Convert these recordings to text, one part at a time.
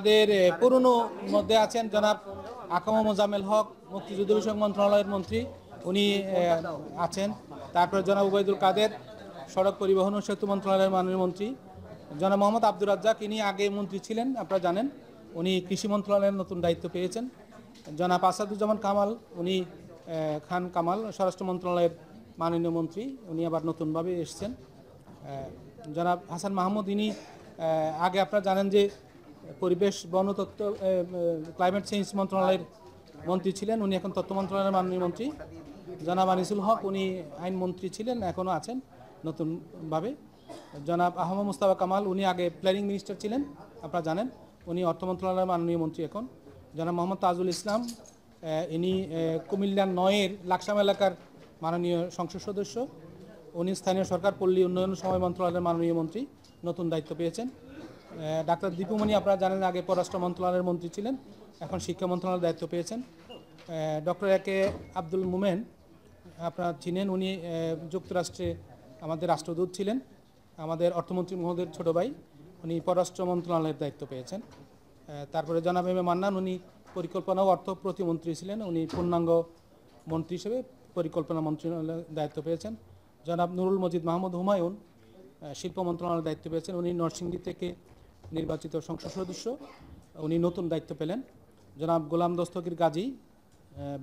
আমাদের পুরনো মধ্যে আছেন জনাব আকামা মোজামেল হক, মুক্তিযুদ্ধ বিষয়ক মন্ত্রণালয়ের মন্ত্রী। উনি আছেন। তারপরে জনাব উবাইদুল কাদের, সড়ক পরিবহন ও সেতু মন্ত্রণালয়ের মাননীয় মন্ত্রী। জনাব মোহাম্মদ আব্দুর রাজ্জাক, ইনি আগে মন্ত্রী ছিলেন, আপনারা জানেন। উনি কৃষি মন্ত্রণালয়ের নতুন দায়িত্ব পেয়েছেন। জনাব আসাদুজ্জামান কামাল, উনি খান কামাল, স্বরাষ্ট্র মন্ত্রণালয়ের মাননীয় মন্ত্রী। উনি আবার নতুনভাবে এসেছেন। জনাব হাসান মাহমুদ, ইনি আগে আপনারা জানেন যে পরিবেশ বনতত্ত্ব ক্লাইমেট চেঞ্জ মন্ত্রণালয়ের মন্ত্রী ছিলেন। উনি এখন তথ্য মন্ত্রণালয়ের মাননীয় মন্ত্রী। জনাব আনিসুল হক উনি আইন মন্ত্রী ছিলেন এখনও আছেন নতুনভাবে। জনাব আহমদ মুস্তাফা কামাল উনি আগে প্ল্যানিং মিনিস্টার ছিলেন আপনারা জানেন। উনি অর্থ মন্ত্রণালয়ের মাননীয় মন্ত্রী এখন। জনাব মোহাম্মদ তাজুল ইসলাম ইনি আহ, কুমিল্লা নয়ের লাকসাম এলাকার মাননীয় সংসদ সদস্য। উনি স্থানীয় সরকার পল্লী উন্নয়ন সময় মন্ত্রণালয়ের মাননীয় মন্ত্রী নতুন দায়িত্ব পেয়েছেন। ডাক্তার দীপুমণি, আপনারা জানেন আগে পররাষ্ট্র মন্ত্রণালয়ের মন্ত্রী ছিলেন, এখন শিক্ষা মন্ত্রণালয়ের দায়িত্ব পেয়েছেন। ডক্টর এ কে আব্দুল মুমেন, আপনারা চিনেন, উনি যুক্তরাষ্ট্রে আমাদের রাষ্ট্রদূত ছিলেন, আমাদের অর্থমন্ত্রী মহোদয়ের ছোট ভাই, উনি পররাষ্ট্র মন্ত্রণালয়ের দায়িত্ব পেয়েছেন। তারপরে জনাব এম এ মান্নান, উনি পরিকল্পনা ও অর্থ প্রতিমন্ত্রী ছিলেন, উনি পূর্ণাঙ্গ মন্ত্রী হিসেবে পরিকল্পনা মন্ত্রণালয়ের দায়িত্ব পেয়েছেন। জনাব নুরুল মজিদ মাহমুদ হুমায়ুন শিল্প মন্ত্রণালয়ের দায়িত্ব পেয়েছেন, উনি নরসিংদী থেকে নির্বাচিত সংসদ সদস্য, উনি নতুন দায়িত্ব পেলেন। জনাব গোলাম দস্তকির গাজী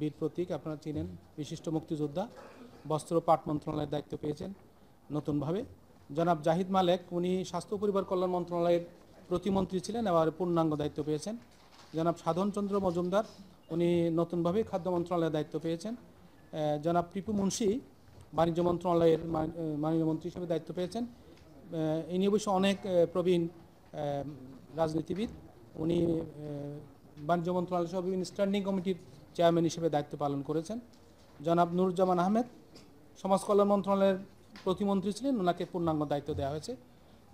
বীর প্রতীক, আপনারা চিনেন, বিশিষ্ট মুক্তিযোদ্ধা, বস্ত্র পাট মন্ত্রণালয়ের দায়িত্ব পেয়েছেন নতুনভাবে। জনাব জাহিদ মালেক, উনি স্বাস্থ্য পরিবার কল্যাণ মন্ত্রণালয়ের প্রতিমন্ত্রী ছিলেন, এবার পূর্ণাঙ্গ দায়িত্ব পেয়েছেন। জনাব সাধনচন্দ্র মজুমদার, উনি নতুনভাবে খাদ্য মন্ত্রণালয়ের দায়িত্ব পেয়েছেন। জনাব টিপু মুন্সি, বাণিজ্য মন্ত্রণালয়ের মান- মাননীয় মন্ত্রী হিসেবে দায়িত্ব পেয়েছেন। ইনি অবশ্য অনেক প্রবীণ রাজনীতিবিদ। উনি বাণিজ্য মন্ত্রণালয় সহ বিভিন্ন স্ট্যান্ডিং কমিটির চেয়ারম্যান হিসেবে দায়িত্ব পালন করেছেন। জনাব নুরুজ্জামান আহমেদ, সমাজ কল্যাণ মন্ত্রণালয়ের প্রতিমন্ত্রী ছিলেন ওনাকে পূর্ণাঙ্গ দায়িত্ব দেওয়া হয়েছে।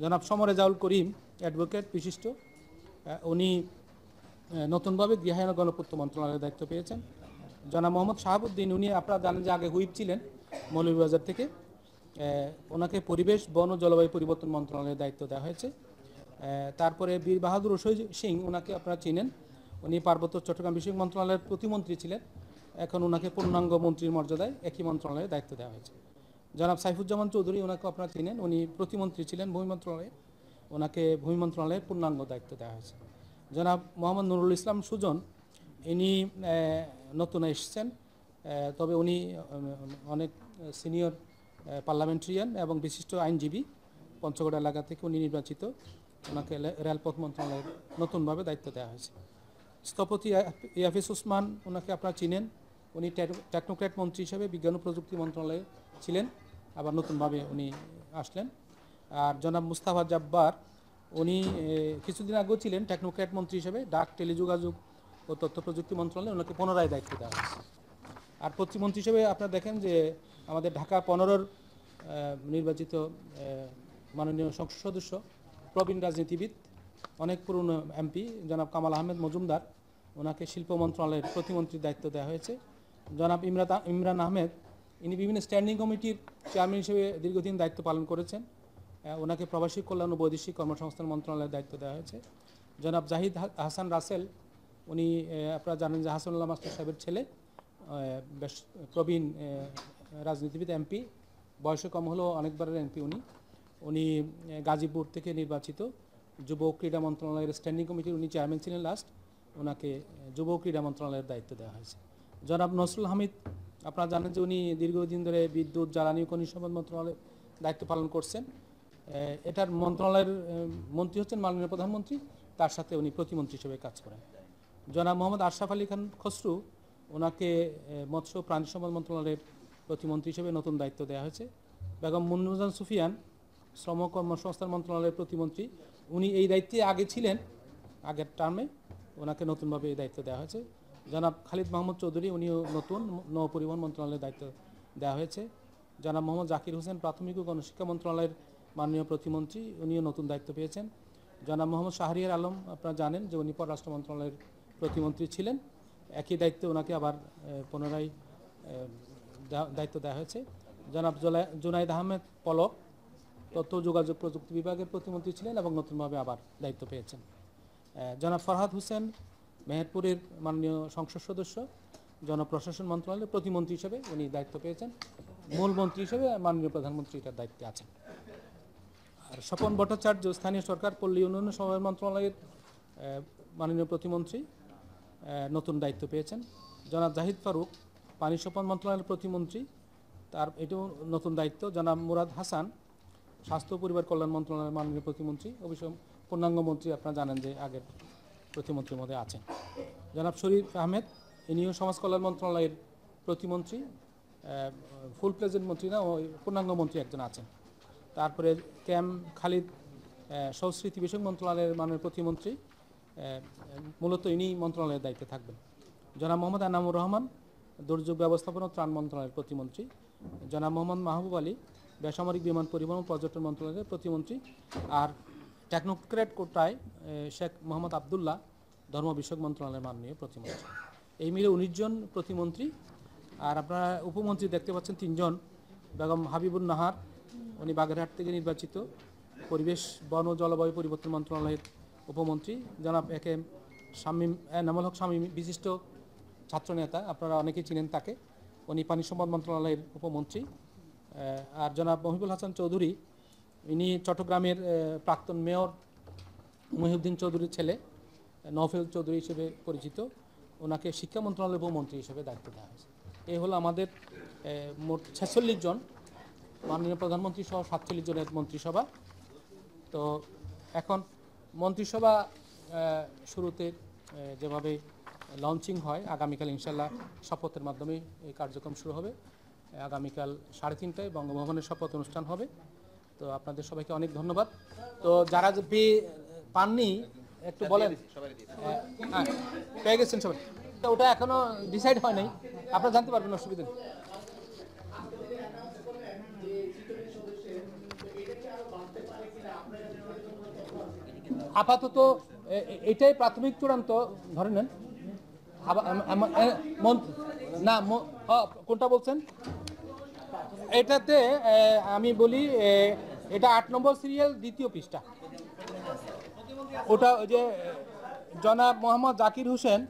জনাব সমর রেজাউল করিম অ্যাডভোকেট বিশিষ্ট উনি নতুনভাবে গৃহায়ন গণপূর্ত মন্ত্রণালয়ের দায়িত্ব পেয়েছেন। জনাব মোহাম্মদ শাহাবুদ্দিন, উনি আপনারা জানেন যে আগে হুইপ ছিলেন মৌলভীবাজার থেকে। ওনাকে পরিবেশ, বন ও জলবায়ু পরিবর্তন মন্ত্রণালয়ের দায়িত্ব দেওয়া হয়েছে। তারপরে বীর বাহাদুর সিং, ওনাকে আপনারা চিনেন। উনি পার্বত্য চট্টগ্রাম বিষয়ক মন্ত্রণালয়ের প্রতিমন্ত্রী ছিলেন। এখন ওনাকে পূর্ণাঙ্গ মন্ত্রীর মর্যাদায় একই মন্ত্রণালয়ে দায়িত্ব দেওয়া হয়েছে। জনাব সাইফুজ্জামান চৌধুরী ওনাকে আপনারা চিনেন। উনি প্রতিমন্ত্রী ছিলেন ভূমি মন্ত্রণালয়ে। ওনাকে ভূমি মন্ত্রণালয়ের পূর্ণাঙ্গ দায়িত্ব দেওয়া হয়েছে। জনাব মোহাম্মদ নুরুল ইসলাম সুজন, ইনি নতুন এসেছেন। তবে উনি অনেক সিনিয়র পার্লামেন্টারিয়ান এবং বিশিষ্ট আইনজীবী। পঞ্চগড় এলাকা থেকে উনি নির্বাচিত। ওনাকে রেলপথ মন্ত্রণালয়ের নতুনভাবে দায়িত্ব দেওয়া হয়েছে। স্থপতি ইয়া- ইয়াফিস উসমান ওনাকে আপনারা চিনেন। উনি টেকনোক্র্যাট মন্ত্রী হিসেবে বিজ্ঞান ও প্রযুক্তি মন্ত্রণালয়ে ছিলেন, আবার নতুনভাবে উনি আসলেন। আর জনাব মুস্তাফা জাব্বার, উনি কিছুদিন আগেও ছিলেন টেকনোক্র্যাট মন্ত্রী হিসেবে। ডাক, টেলিযোগাযোগ ও তথ্য প্রযুক্তি মন্ত্রণালয়ে ওনাকে পুনরায় দায়িত্ব দেওয়া হয়েছে। আর প্রতিমন্ত্রী হিসেবে আপনারা দেখেন যে আমাদের ঢাকা পনেরোর নির্বাচিত মাননীয় সংসদ সদস্য প্রবীণ রাজনীতিবিদ, অনেক পুরনো এমপি, জনাব কামাল আহমেদ মজুমদার। ওনাকে শিল্প মন্ত্রণালয়ের প্রতিমন্ত্রীর দায়িত্ব দেওয়া হয়েছে। জনাব ইমরাত ইমরান আহমেদ, ইনি বিভিন্ন স্ট্যান্ডিং কমিটির চেয়ারম্যান হিসেবে দীর্ঘদিন দায়িত্ব পালন করেছেন। ওনাকে প্রবাসী কল্যাণ ও বৈদেশিক কর্মসংস্থান মন্ত্রণালয়ের দায়িত্ব দেওয়া হয়েছে। জনাব জাহিদ হাসান রাসেল, উনি আপনারা জানেন যে হাসানুল্লাহ মাস্টার সাহেবের ছেলে। বেশ প্রবীণ রাজনীতিবিদ, এমপি। বয়সে কম হলেও অনেকবারের এমপি উনি। উনি গাজীপুর থেকে নির্বাচিত যুব ক্রীড়া মন্ত্রণালয়ের স্ট্যান্ডিং কমিটির উনি চেয়ারম্যান ছিলেন লাস্ট ওনাকে যুব ক্রীড়া মন্ত্রণালয়ের দায়িত্ব দেওয়া হয়েছে। জনাব নসরুল হামিদ, আপনারা জানেন যে উনি দীর্ঘদিন ধরে বিদ্যুৎ, জ্বালানি ও খনিজ সম্পদ মন্ত্রণালয়ের দায়িত্ব পালন করছেন। এটার মন্ত্রণালয়ের মন্ত্রী হচ্ছেন মাননীয় প্রধানমন্ত্রী। তার সাথে উনি প্রতিমন্ত্রী হিসেবে কাজ করেন। জনাব মোহাম্মদ আশরাফ আলী খান খসরু ওনাকে মৎস্য প্রাণী সম্পদ মন্ত্রণালয়ের প্রতিমন্ত্রী হিসেবে নতুন দায়িত্ব দেওয়া হয়েছে। বেগম মুন্নুজান সুফিয়ান শ্রম কর্মসংস্থান মন্ত্রণালয়ের প্রতিমন্ত্রী। উনি এই দায়িত্বে আগে ছিলেন, আগের টার্মে। ওনাকে নতুনভাবে এই দায়িত্ব দেওয়া হয়েছে। জনাব খালিদ মাহমুদ চৌধুরী, উনিও নতুন নৌ পরিবহন মন্ত্রণালয়ের দায়িত্ব দেওয়া হয়েছে। জনাব মোহাম্মদ জাকির হোসেন, প্রাথমিক ও গণশিক্ষা মন্ত্রণালয়ের মাননীয় প্রতিমন্ত্রী, উনিও নতুন দায়িত্ব পেয়েছেন। জনাব মোহাম্মদ শাহরিয়ার আলম, আপনারা জানেন যে উনি পররাষ্ট্র মন্ত্রণালয়ের প্রতিমন্ত্রী ছিলেন। একই দায়িত্বে ওনাকে আবার পুনরায় দায়িত্ব দেওয়া হয়েছে। জনাব জোলা- জুনাইদ আহমেদ পলক তথ্য যোগাযোগ প্রযুক্তি বিভাগের প্রতিমন্ত্রী ছিলেন এবং নতুনভাবে আবার দায়িত্ব পেয়েছেন। জনাব ফরহাদ হোসেন, মেহেরপুরের মাননীয় সংসদ সদস্য, জনপ্রশাসন মন্ত্রণালয়ের প্রতিমন্ত্রী হিসেবে উনি দায়িত্ব পেয়েছেন। মূল মন্ত্রী হিসেবে মাননীয় প্রধানমন্ত্রী এটার দায়িত্বে আছেন। আর স্বপন ভট্টাচার্য, স্থানীয় সরকার, পল্লী উন্নয়ন সমবায় মন্ত্রণালয়ের মাননীয় প্রতিমন্ত্রী নতুন দায়িত্ব পেয়েছেন। জনাব জাহিদ ফারুক, পানি সম্পদ মন্ত্রণালয়ের প্রতিমন্ত্রী, তার এটাও নতুন দায়িত্ব। জনাব মুরাদ হাসান স্বাস্থ্য পরিবার কল্যাণ মন্ত্রণালয়ের মাননীয় প্রতিমন্ত্রী অবশ্য পূর্ণাঙ্গ মন্ত্রী আপনারা জানেন যে আগের প্রতিমন্ত্রীর মধ্যে আছেন। জনাব শরীফ আহমেদ ইনিও সমাজ কল্যাণ মন্ত্রণালয়ের প্রতিমন্ত্রী ফুল প্রেজেন্ট মন্ত্রী না ওই পূর্ণাঙ্গ মন্ত্রী একজন আছেন। তারপরে ক্যাম খালিদ সংস্কৃতি বিষয়ক মন্ত্রণালয়ের মাননীয় প্রতিমন্ত্রী মূলত ইনি মন্ত্রণালয়ের দায়িত্বে থাকবেন। জনাব মোহাম্মদ আনামুর রহমান, দুর্যোগ ব্যবস্থাপনা ত্রাণ মন্ত্রণালয়ের প্রতিমন্ত্রী। জনাব মোহাম্মদ মাহবুব আলী বেসামরিক বিমান পরিবহন পর্যটন মন্ত্রণালয়ের প্রতিমন্ত্রী আর টেকনোক্রেট কোটায় শেখ মোহাম্মদ আবদুল্লাহ, ধর্ম বিষয়ক মন্ত্রণালয়ের মাননীয় প্রতিমন্ত্রী। এই মিলে উনিশ জন প্রতিমন্ত্রী আর আপনারা উপমন্ত্রী দেখতে পাচ্ছেন তিনজন, বেগম হাবিবুর নাহার, উনি বাগেরহাট থেকে নির্বাচিত, পরিবেশ, বন ও জলবায়ু পরিবর্তন মন্ত্রণালয়ের উপমন্ত্রী। জনাব এ কে এম শামীম নামল হক শামীম, বিশিষ্ট ছাত্রনেতা, আপনারা অনেকেই চিনেন তাকে। উনি পানি সম্পদ মন্ত্রণালয়ের উপমন্ত্রী। আর জনাব মহিবুল হাসান চৌধুরী, ইনি চট্টগ্রামের প্রাক্তন মেয়র মহিউদ্দিন চৌধুরীর ছেলে নফেল চৌধুরী হিসেবে পরিচিত। ওনাকে শিক্ষা মন্ত্রণালয়ের উপমন্ত্রী হিসেবে দায়িত্ব দেওয়া হয়েছে। এই হলো আমাদের মোট ছেচল্লিশ জন মাননীয় প্রধানমন্ত্রী সহ সাতচল্লিশ জনের মন্ত্রিসভা। তো এখন মন্ত্রিসভা শুরুতে যেভাবে লঞ্চিং হয়, আগামীকাল ইনশাল্লাহ শপথের মাধ্যমে এই কার্যক্রম শুরু হবে। আগামীকাল সাড়ে তিনটায় বঙ্গভবনের শপথ অনুষ্ঠান হবে। তো আপনাদের সবাইকে অনেক ধন্যবাদ। তো যারা পেয়ে পাননি একটু বলেন। হ্যাঁ, পেয়ে গেছেন সবাই। তো ওটা এখনও ডিসাইড হয় নাই। আপনারা জানতে পারবেন অসুবিধা নেই। আপাতত এটাই প্রাথমিক চূড়ান্ত। ধরে নেন। না কোনটা বলছেন? এটাতে আমি বলি এটা আট নম্বর সিরিয়াল, দ্বিতীয় পৃষ্ঠা। ওটা ওই যে, জনাব মোহাম্মদ জাকির হোসেন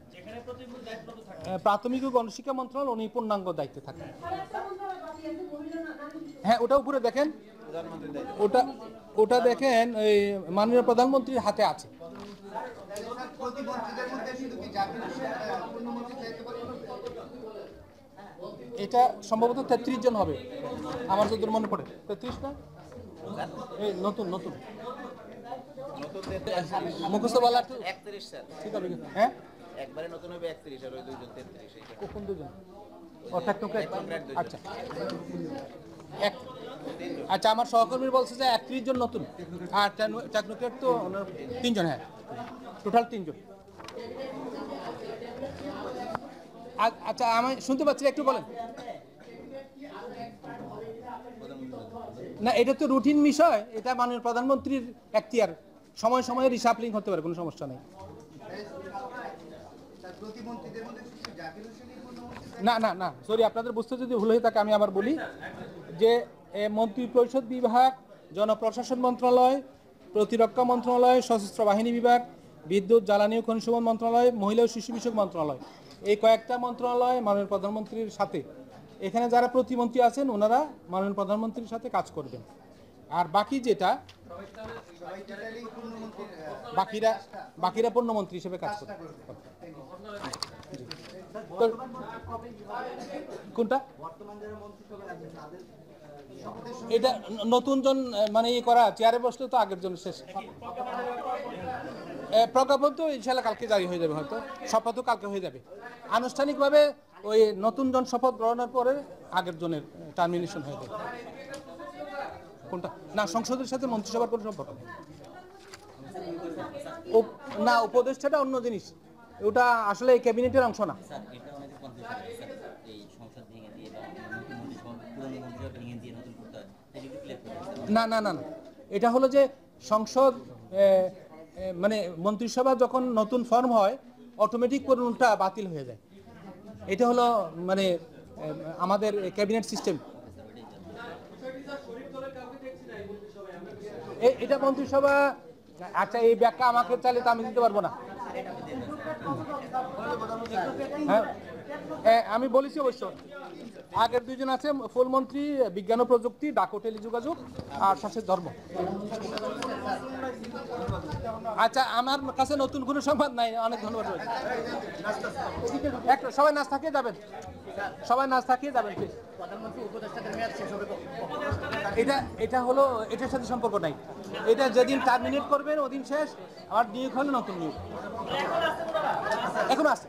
প্রাথমিক ও গণশিক্ষা মন্ত্রণালয় উনি পূর্ণাঙ্গ দায়িত্বে থাকেন। হ্যাঁ ওটা উপরে দেখেন। ওটা ওটা দেখেন, ওই মাননীয় প্রধানমন্ত্রীর হাতে আছে প্রতিমন্ত্রীদের মধ্যে শুধু কি জাকির হোসেন আহ, পূর্ণমন্ত্রী দায়িত্ব পালন করবে? এটা সম্ভবত তেত্রিশ জন হবে। আমার যত মনে পড়ে। তেত্রিশ না? এই নতুন নতুন। মুখস্থ বলা একত্রিশ স্যার। ঠিক হবে হ্যাঁ? একবারে নতুন হবে একত্রিশ আর ওই দুইজন তেত্রিশ কোন দুজন ও টেকনোক্রেট টেকনোক্র্যাট আচ্ছা। এক আচ্ছা আমার সহকর্মী বলছে যে একত্রিশ জন নতুন। আর টেকনোক্রেট তো তিনজন হ্যাঁ। টোটাল তিনজন। আচ্ছা আমি শুনতে পাচ্ছি, একটু বলেন। না, এটা তো রুটিন বিষয়, এটা মাননীয় প্রধানমন্ত্রীর এখতিয়ার। সময়, সময়ে রিসাপলিং হতে পারে, কোনো সমস্যা নেই। না না না, সরি, আপনাদের বুঝতে যদি ভুল হয়ে থাকে আমি আবার বলি যে মন্ত্রী পরিষদ বিভাগ, জনপ্রশাসন মন্ত্রণালয়, প্রতিরক্ষা মন্ত্রণালয়, সশস্ত্র বাহিনী বিভাগ, বিদ্যুৎ, জ্বালানি ও খনিজ সম্পদ মন্ত্রণালয়, মহিলা ও শিশু বিষয়ক মন্ত্রণালয়। এই কয়েকটা মন্ত্রণালয় মাননীয় প্রধানমন্ত্রীর সাথে। এখানে যারা প্রতিমন্ত্রী আছেন ওনারা মাননীয় প্রধানমন্ত্রীর সাথে কাজ করবেন। আর বাকি যেটা বাকিরা বাকিরা পূর্ণমন্ত্রী হিসেবে কাজ করবে। কোনটা? এটা নতুন জন মানে ইয়ে করা চেয়ারে বসলে তো আগের জন্য শেষ। প্রজ্ঞাপন তো ইনশাল্লাহ কালকে জারি হয়ে যাবে হয়তো। শপথও কালকে হয়ে যাবে। আনুষ্ঠানিকভাবে ওই নতুন জন শপথ গ্রহণের পরে আগের জনের টার্মিনেশন হয়ে যাবে। কোনটা? না সংসদের সাথে মন্ত্রিসভার কোনো সম্পর্ক নেই। না উপদেষ্টাটা অন্য জিনিস। ওটা আসলে এই ক্যাবিনেটের অংশ না। না না না এটা হলো যে সংসদ মানে মন্ত্রিসভা যখন নতুন ফর্ম হয় অটোমেটিক পুরনোটা বাতিল হয়ে যায়। এটা হলো মানে আমাদের ক্যাবিনেট সিস্টেম এটা মন্ত্রিসভা আচ্ছা এই ব্যাখ্যা আমাকে চাইলে তো আমি দিতে পারব না। হ্যাঁ আমি বলেছি অবশ্য। আগের দুইজন আছে ফুলমন্ত্রী বিজ্ঞান ও প্রযুক্তি, ডাকো টেলিযোগাযোগ, আর শাসের ধর্ম। আচ্ছা আমার কাছে নতুন কোনো সংবাদ নাই, অনেক ধন্যবাদ একটা, সবাই নাচ থাকিয়ে যাবেন। সবাই নাচ থাকিয়ে যাবেন, please। এটা এটা হলো, এটার সাথে সম্পর্ক নাই। এটা যেদিন টার্মিনেট করবেন, ওদিন শেষ, আবার নিয়োগ হলে নতুন নিয়োগ। এখন আছে